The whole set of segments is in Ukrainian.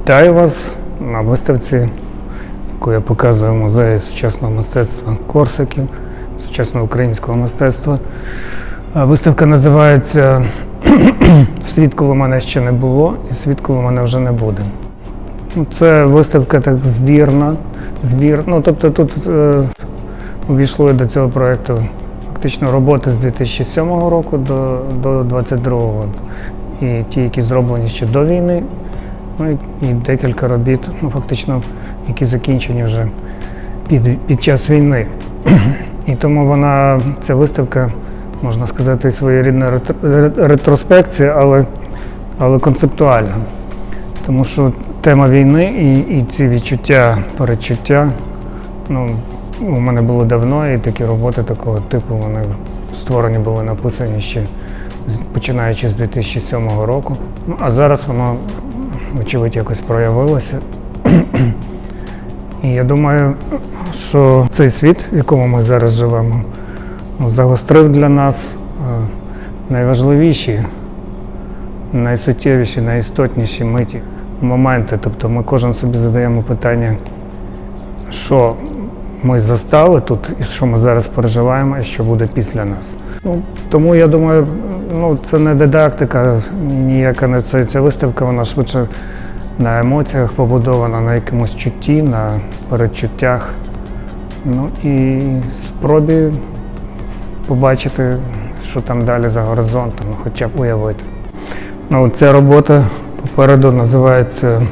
Вітаю вас на виставці, яку я показую в музеї сучасного мистецтва Корсаків, сучасного українського мистецтва. Виставка називається Світ, коли мене ще не було, і світ, коли мене вже не буде. Ну, Це виставка так збірна. Збір, ну, тобто тут е, увійшли до цього проєкту фактично роботи з 2007 року до 2022 року. І ті, які зроблені ще до війни, ну і, декілька робіт, ну фактично, які закінчені вже під, під час війни. І тому вона, ця виставка, можна сказати, своєрідна ретро- ретроспекція, але, але концептуальна. Тому що тема війни і, і ці відчуття, передчуття, ну, у мене було давно, і такі роботи такого типу вони створені були написані ще починаючи з 2007 року. Ну, а зараз воно, вочевидь, якось проявилося. І я думаю, що цей світ, в якому ми зараз живемо, загострив для нас е, найважливіші, найсуттєвіші, найістотніші миті, моменти. Тобто ми кожен собі задаємо питання, що ми застали тут, і що ми зараз переживаємо, і що буде після нас. Ну, тому я думаю, ну, це не дидактика, ніяка не це, ця виставка, вона швидше на емоціях побудована, на якомусь чутті, на передчуттях. Ну і спробі побачити, що там далі за горизонтом, хоча б уявити. Ну, ця робота попереду називається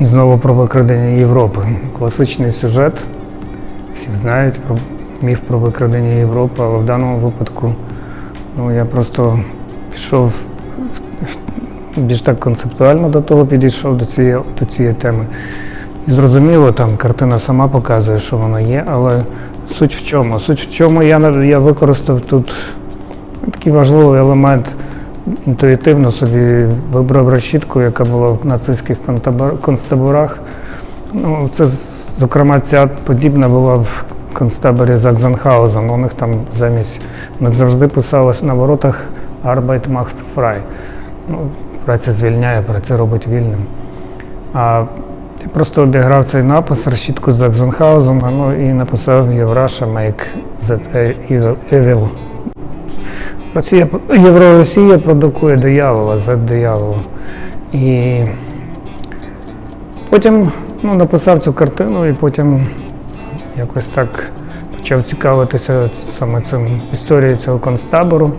знову про викрадення Європи. Класичний сюжет. Всі знають про міф про викрадення Європи, але в даному випадку ну, я просто пішов більш так концептуально до того підійшов до цієї, до цієї теми. І зрозуміло, там картина сама показує, що воно є, але суть в чому? Суть в чому я, я використав тут такий важливий елемент. Інтуїтивно собі вибрав решітку, яка була в нацистських концтаборах. Ну, це, зокрема, ця подібна була в концтаборі Закзенхаузен. У них там замість них завжди писалось на воротах Arbeit macht frei. Ну, праця звільняє, праця робить вільним. А просто обіграв цей напис, решітку з Закзенхаузен, ну і написав Євраша make that evil. evil. Росія, Євроросія продукує диявола, за диявола. І потім ну, написав цю картину і потім якось так почав цікавитися саме цим історією цього концтабору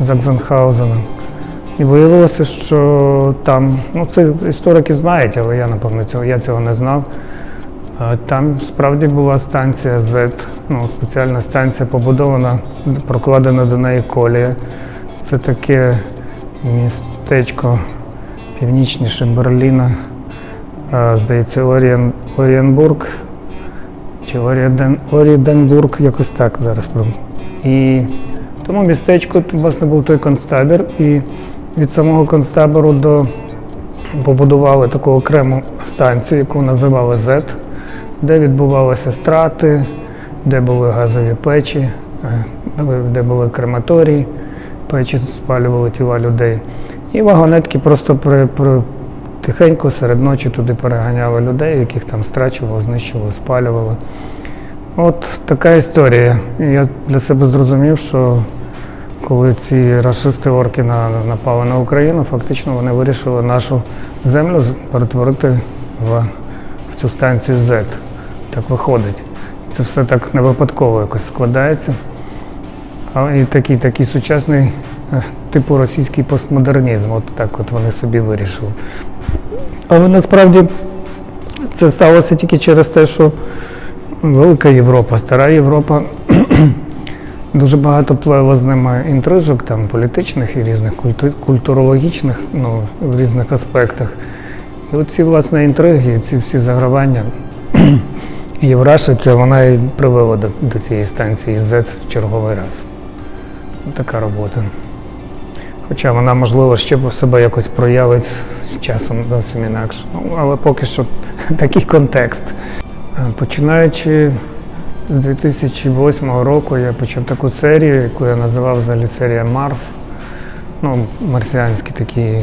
Закзенхаузена. І виявилося, що там, ну це історики знають, але я, напевно, цього, я цього не знав. Там справді була станція Z, ну, спеціальна станція побудована, прокладена до неї колія. Це таке містечко північніше Берліна, здається, Орієн, Орієнбург чи Оріден, Оріденбург, якось так зараз. І тому містечку власне був той концтабір, і від самого концтабору до побудували таку окрему станцію, яку називали Z, де відбувалися страти, де були газові печі, е, де були крематорії, печі спалювали тіла людей. І вагонетки просто при, при, тихенько серед ночі туди переганяли людей, яких там страчували, знищували, спалювали. От така історія. Я для себе зрозумів, що коли ці расисти орки напали на Україну, фактично вони вирішили нашу землю перетворити в, в цю станцію Z. Так виходить. Це все так не випадково якось складається. А і такий, такий сучасний е, типу російський постмодернізм. От так от вони собі вирішили. Але насправді це сталося тільки через те, що велика Європа, стара Європа Дуже багато плело з ними інтрижок, там політичних і різних культурологічних, ну, в різних аспектах. І оці власне інтриги, ці всі загравання Євраша, це вона і привела до, до цієї станції Z в черговий раз. Така робота. Хоча вона, можливо, ще себе якось проявить з часом зовсім інакше. Ну, але поки що такий контекст. Е, Починаючи з 2008 року я почав таку серію, яку я називав взагалі серія Марс. Ну, марсіанські такі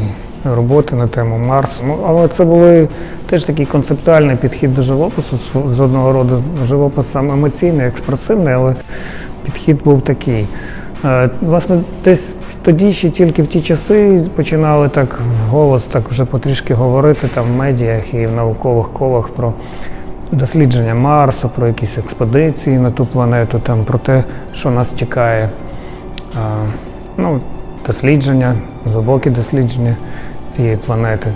роботи на тему Марсу. Ну, але це були теж такий концептуальний підхід до живопису, з- з одного роду живопис сам емоційний, експресивний, але підхід був такий. Е, Власне, десь тоді ще тільки в ті часи починали так голос так вже потрішки говорити там в медіях і в наукових колах про дослідження Марсу, про якісь експедиції на ту планету, там про те, що нас чекає. А, ну, дослідження, глибокі дослідження цієї планети.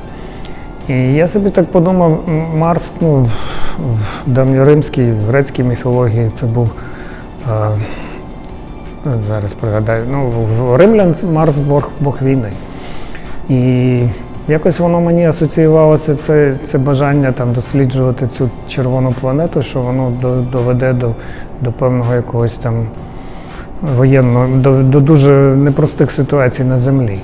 І я собі так подумав, Марс, ну, в давньоримській, в грецькій міфології це був. А, зараз пригадаю, ну, в римлян Марс Бог, Бог війни. І якось воно мені асоціювалося це, це бажання там досліджувати цю червону планету, що воно до- доведе до, до певного якогось там воєнного, до, до дуже непростих ситуацій на землі.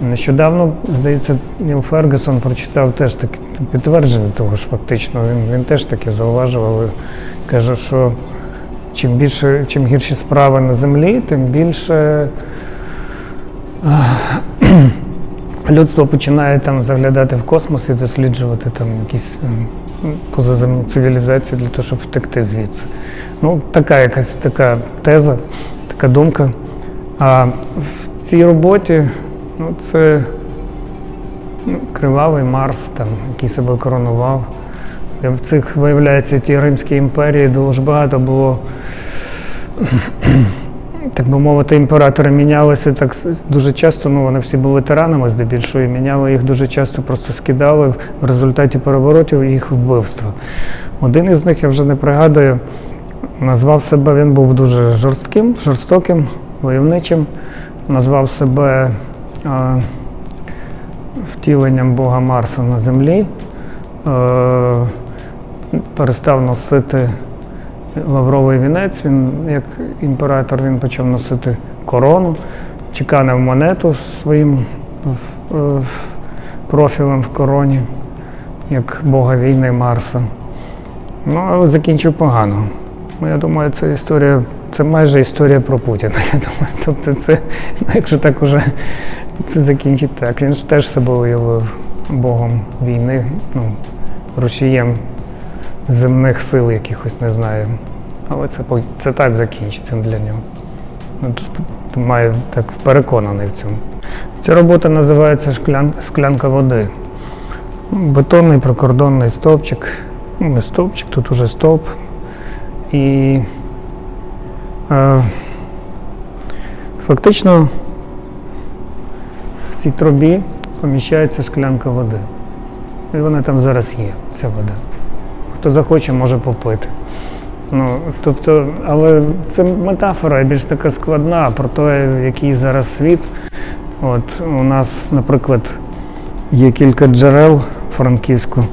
Нещодавно, здається, Ніл Фергюсон прочитав теж таке підтвердження того ж фактично. Він, він теж таке зауважував. і Каже, що чим більше, чим гірші справи на землі, тим більше людство починає там заглядати в космос і досліджувати там якісь ем, позаземні цивілізації для того, щоб втекти звідси. Ну, така якась така теза, така думка. А в цій роботі ну, це ну, кривавий Марс, там, який себе коронував. В цих, виявляється, ті Римській імперії дуже багато було так би мовити, імператори мінялися так дуже часто. Ну вони всі були тиранами здебільшого, і міняли їх дуже часто, просто скидали в результаті переворотів їх вбивства. Один із них, я вже не пригадую, назвав себе, він був дуже жорстким, жорстоким, войовничим, назвав себе а, втіленням Бога Марса на землі. Е, перестав носити лавровий вінець. Він, як імператор, він почав носити корону, чеканив монету своїм е, профілем в короні, як бога війни Марса. Ну, але закінчив погано. Ну, я думаю, це історія, це майже історія про Путіна. Я думаю. Тобто, це, ну, якщо так уже це закінчить так. Він ж теж себе уявив богом війни, ну, рушієм земних сил якихось, не знаю. Але це, це так закінчиться для нього. Ну, Маю так переконаний в цьому. Ця робота називається «Шклян, Склянка води. Бетонний прикордонний стовпчик. Ну, не стовпчик, тут уже стовп. І е, фактично в цій трубі поміщається шклянка води. І вона там зараз є, ця вода. Хто захоче, може попити. Ну, тобто, але це метафора більш така складна про те, який зараз світ. От у нас, наприклад, є кілька джерел Франківську,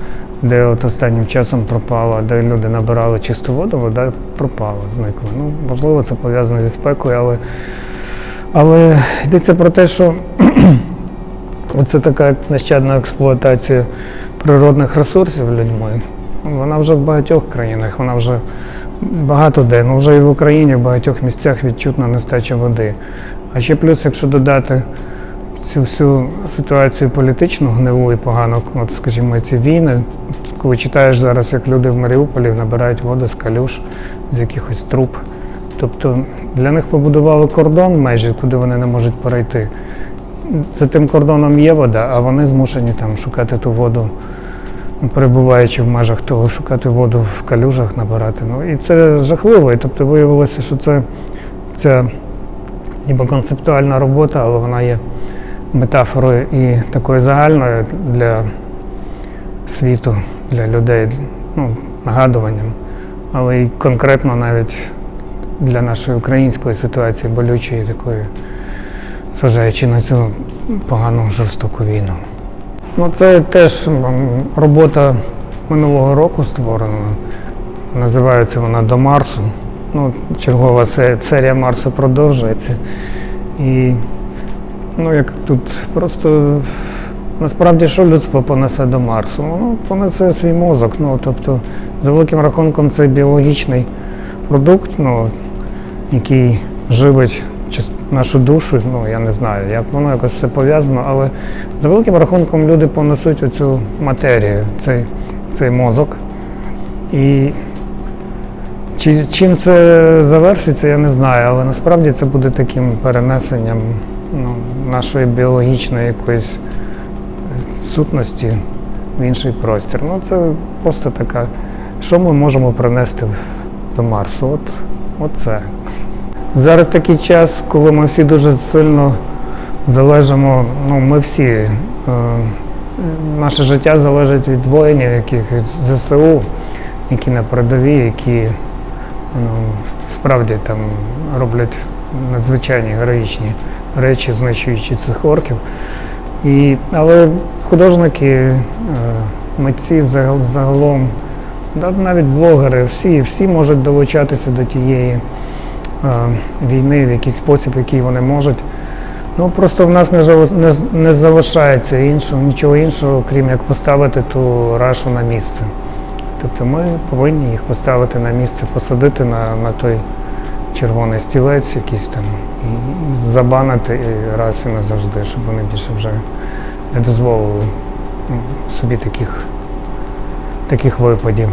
де от останнім часом пропало, де люди набирали чисту воду, вода пропала, зникла. Ну, можливо, це пов'язано зі спекою, але, але йдеться про те, що Оце така нещадна експлуатація природних ресурсів людьми. Вона вже в багатьох країнах, вона вже багато де. Ну вже і в Україні в багатьох місцях відчутна нестача води. А ще плюс, якщо додати цю всю ситуацію політичну гнилу і погану, от скажімо, ці війни, коли читаєш зараз, як люди в Маріуполі набирають воду з калюш, з якихось труб. Тобто для них побудували кордон майже, куди вони не можуть перейти за тим кордоном є вода, а вони змушені там шукати ту воду, перебуваючи в межах того, шукати воду в калюжах, набирати. Ну і це жахливо. І тобто виявилося, що це ця ніби концептуальна робота, але вона є метафорою і такою загальною для світу, для людей, ну, нагадуванням, але й конкретно навіть для нашої української ситуації, болючої такої зважаючи на цю погану жорстоку війну. Ну, це теж робота минулого року створена. Називається вона До Марсу. Ну, чергова серія Марсу продовжується. І ну, як тут просто насправді що людство понесе до Марсу? Ну, понесе свій мозок. Ну, тобто, за великим рахунком, це біологічний продукт, ну, який живить нашу душу. Ну я не знаю, як воно якось все пов'язано, але за великим рахунком люди понесуть оцю матерію, цей, цей мозок. І чи, чим це завершиться, я не знаю, але насправді це буде таким перенесенням ну, нашої біологічної якоїсь сутності в інший простір. Ну, це просто така, що ми можемо принести до Марсу? От, оце. Зараз такий час, коли ми всі дуже сильно залежимо, ну ми всі, е, наше життя залежить від воїнів, яких від ЗСУ, які на передовій, які ну, справді там роблять надзвичайні героїчні речі, знищуючи цих орків. І, але художники, е, митці загалом, навіть блогери, всі, всі можуть долучатися до тієї війни в якийсь спосіб, який вони можуть. Ну просто в нас не, залишається іншого, нічого іншого, крім як поставити ту рашу на місце. Тобто ми повинні їх поставити на місце, посадити на, на той червоний стілець якийсь там і забанити раз і назавжди, щоб вони більше вже не дозволили ну, собі таких, таких випадів.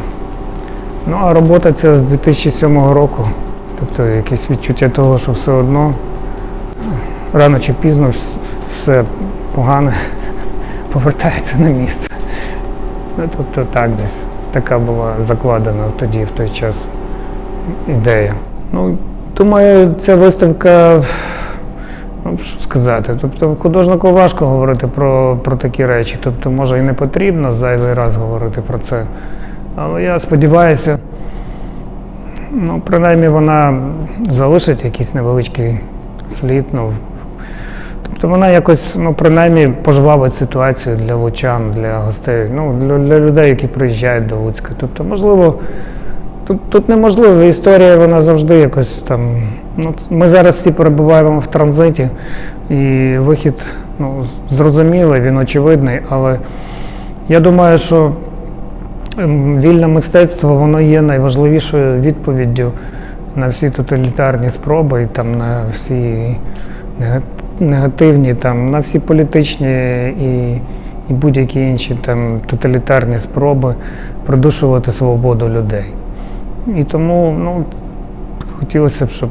Ну а робота ця з 2007 року. Тобто якесь відчуття того, що все одно рано чи пізно все погане повертається на місце. Ну, тобто так десь. Така була закладена тоді, в той час ідея. Ну, думаю, ця виставка, ну, що сказати, тобто художнику важко говорити про, про такі речі. Тобто, може, і не потрібно зайвий раз говорити про це. Але я сподіваюся, ну, принаймні вона залишить якийсь невеличкий слід. Ну, Тобто вона якось, ну, принаймні, пожвавить ситуацію для лучан, для гостей, ну, для, для людей, які приїжджають до Луцька. Тобто, можливо, тут, тут неможливо, історія вона завжди якось там. Ну, ми зараз всі перебуваємо в транзиті, і вихід ну, зрозумілий, він очевидний, але я думаю, що вільне мистецтво воно є найважливішою відповіддю на всі тоталітарні спроби, там на всі негативні, там, на всі політичні і, і будь-які інші там, тоталітарні спроби придушувати свободу людей. І тому ну, хотілося б, щоб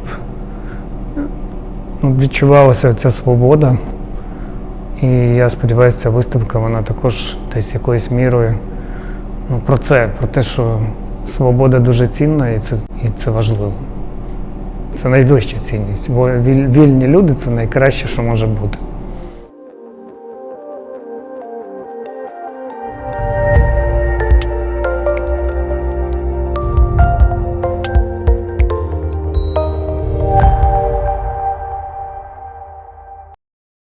ну, відчувалася ця свобода. І я сподіваюся, ця виставка вона також десь якоюсь мірою про це, про те, що свобода дуже цінна і це, і це важливо. Це найвища цінність, бо віль- вільні люди це найкраще, що може бути.